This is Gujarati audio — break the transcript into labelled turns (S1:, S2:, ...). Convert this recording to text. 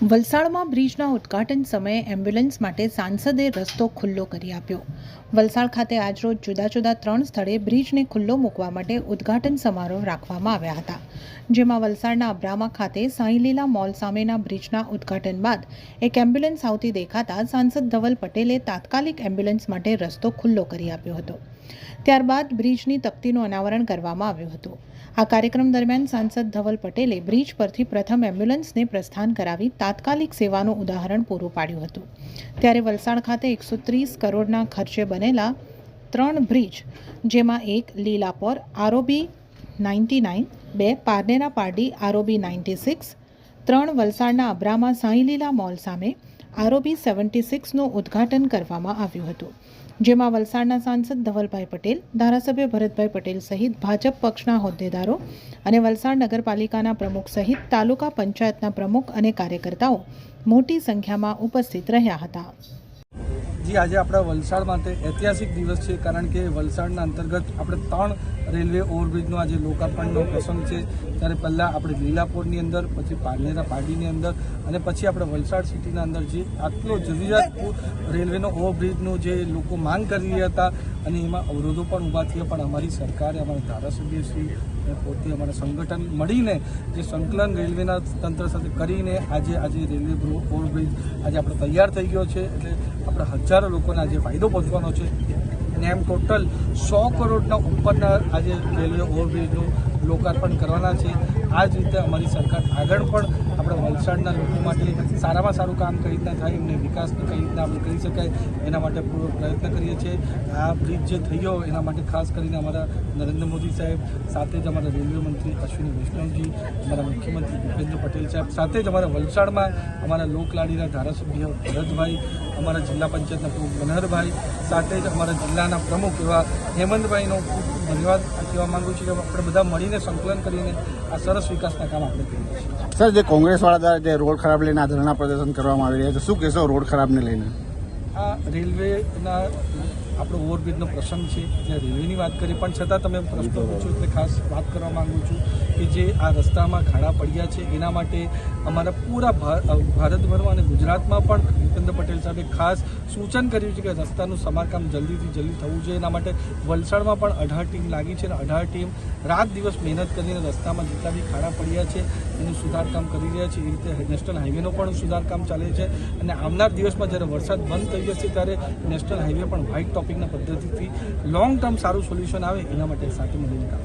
S1: વલસાડમાં બ્રિજના ઉદ્ઘાટન સમયે એમ્બ્યુલન્સ માટે સાંસદે રસ્તો ખુલ્લો કરી આપ્યો. વલસાડ ખાતે આજરોજ જુદા જુદા ત્રણ સ્થળે બ્રિજને ખુલ્લો મૂકવા માટે ઉદ્ઘાટન સમારોહ રાખવામાં આવ્યા હતા. જેમાં વલસાડના અબ્રામા ખાતે સાંઈલીલા મોલ સામેના બ્રિજના ઉદ્ઘાટન બાદ એક એમ્બ્યુલન્સ આવતી દેખાતા સાંસદ ધવલ પટેલે તાત્કાલિક એમ્બ્યુલન્સ માટે રસ્તો ખુલ્લો કરી આપ્યો હતો. ત્યારબાદ બ્રિજની તકતીનું અનાવરણ કરવામાં આવ્યું હતું. આ કાર્યક્રમ દરમિયાન સાંસદ ધવલ પટેલે બ્રિજ પરથી પ્રથમ એમ્બ્યુલન્સને પ્રસ્થાન કરાવી તાત્કાલિક સેવાનું ઉદાહરણ પૂરું પાડ્યું હતું. ત્યારે વલસાડ ખાતે એકસો ત્રીસ કરોડના ખર્ચે બનેલા ત્રણ બ્રિજ, જેમાં એક લીલાપોર આરોબી નાઇન્ટી નાઇન, બે Parnera Pardi ROB ninety six, ત્રણ વલસાડના અબ્રામા સાંઈલીલા મોલ સામે આરઓબી સેવન્ટી સિક્સનું ઉદ્ઘાટન કરવામાં આવ્યું હતું, જેમાં વલસાડના સાંસદ ધવલભાઈ પટેલ, ધારાસભ્ય ભરતભાઈ પટેલ સહિત ભાજપ પક્ષના હોદ્દેદારો અને વલસાડ નગરપાલિકાના પ્રમુખ સહિત તાલુકા પંચાયતના પ્રમુખ અને કાર્યકર્તાઓ મોટી સંખ્યામાં ઉપસ્થિત રહ્યા હતા.
S2: જી, આજે આપણા વલસાડ માટે ઐતિહાસિક દિવસ છે, કારણ કે વલસાડના અંતર્ગત આપણે ત્રણ રેલવે ઓવરબ્રિજનો આજે લોકાર્પણનો પ્રસંગ છે. ત્યારે પહેલાં આપણે લીલાપોરની અંદર, પછી પારનેરા પાડીની અંદર અને પછી આપણે વલસાડ સિટીના અંદર જે આટલો જરૂરિયાત રેલવેનો ઓવરબ્રિજનો જે લોકો માંગ કરી રહ્યા હતા અને એમાં અવરોધો પણ ઊભા થયા. પણ અમારી સરકારે, અમારા ધારાસભ્યશ્રી પોતે અમારા સંગઠન મળીને જે સંકલન રેલવેના તંત્ર સાથે કરીને આજે આજે રેલવે ઓવરબ્રિજ આજે આપણે તૈયાર થઈ ગયો છે. એટલે આપણે હજારો લોકોને આજે ફાયદો પહોંચવાનો છે. અને એમ ટોટલ સો કરોડના ઉપરના આજે રેલવે ઓવરબ્રિજનું લોકાર્પણ કરવાના છે. આ જ રીતે અમારી સરકાર આગળ પણ આપણે વલસાડના લોકો માટે સારામાં સારું કામ કઈ રીતના થાય, એમને વિકાસને કઈ રીતના આપણે કરી શકાય, એના માટે પૂરો પ્રયત્ન કરીએ છીએ. આ બ્રિજ જે થયો, એના માટે ખાસ કરીને અમારા નરેન્દ્ર મોદી સાહેબ, સાથે જ અમારા રેલવે મંત્રી અશ્વિની વૈષ્ણવજી અમારા મુખ્યમંત્રી ભૂપેન્દ્ર પટેલ સાહેબ, સાથે જ અમારા વલસાડમાં અમારા લોકલાડીના ધારાસભ્ય ભરતભાઈ, અમારા જિલ્લા પંચાયતના પ્રમુખ મનહરભાઈ, સાથે જ અમારા જિલ્લાના પ્રમુખ એવા હેમંતભાઈનો ખૂબ ધન્યવાદ કહેવા માંગુ છું કે આપણે બધા મળીને સંકલન કરીને આ સરસ વિકાસના કામ આપણે કરીએ છીએ.
S3: સર, જે કોંગ્રેસવાળા દ્વારા જે રોડ ખરાબ લઈને આ ધરણા પ્રદર્શન કરવામાં આવી રહ્યા છે, શું કહેશો રોડ ખરાબને લઈને?
S2: આ રેલવેના આપણો ઓવરબ્રિજનો પ્રસંગ છે જ્યાં રેલવેની વાત કરી પણ છતાં તમે પ્રશ્ન પૂછો એટલે ખાસ વાત કરવા માંગુ છું કે જે આ રસ્તામાં ખાડા પડ્યા છે એના માટે અમારા પૂરા ભારતભરમાં અને ગુજરાતમાં પણ ભૂપેન્દ્ર પટેલ સાહેબે ખાસ સૂચન કર્યું છે કે રસ્તાનું સમારકામ જલ્દીથી જલ્દી થવું જોઈએ. એના માટે વલસાડમાં પણ અઢાર ટીમ લાગી છે અને અઢાર ટીમ રાત દિવસ મહેનત કરીને રસ્તામાં જેટલા બી ખાડા પડ્યા છે એનું સુધારકામ કરી રહ્યા છે. એ રીતે નેશનલ હાઈવેનો પણ સુધારકામ ચાલે છે. અને આવનાર દિવસમાં જ્યારે વરસાદ બંધ થઈ જશે ત્યારે નેશનલ હાઈવે પણ વ્હાઇટ ટોપિકના પદ્ધતિથી લોંગ ટર્મ સારું સોલ્યુશન આવે એના માટે સાથે મળીને કામ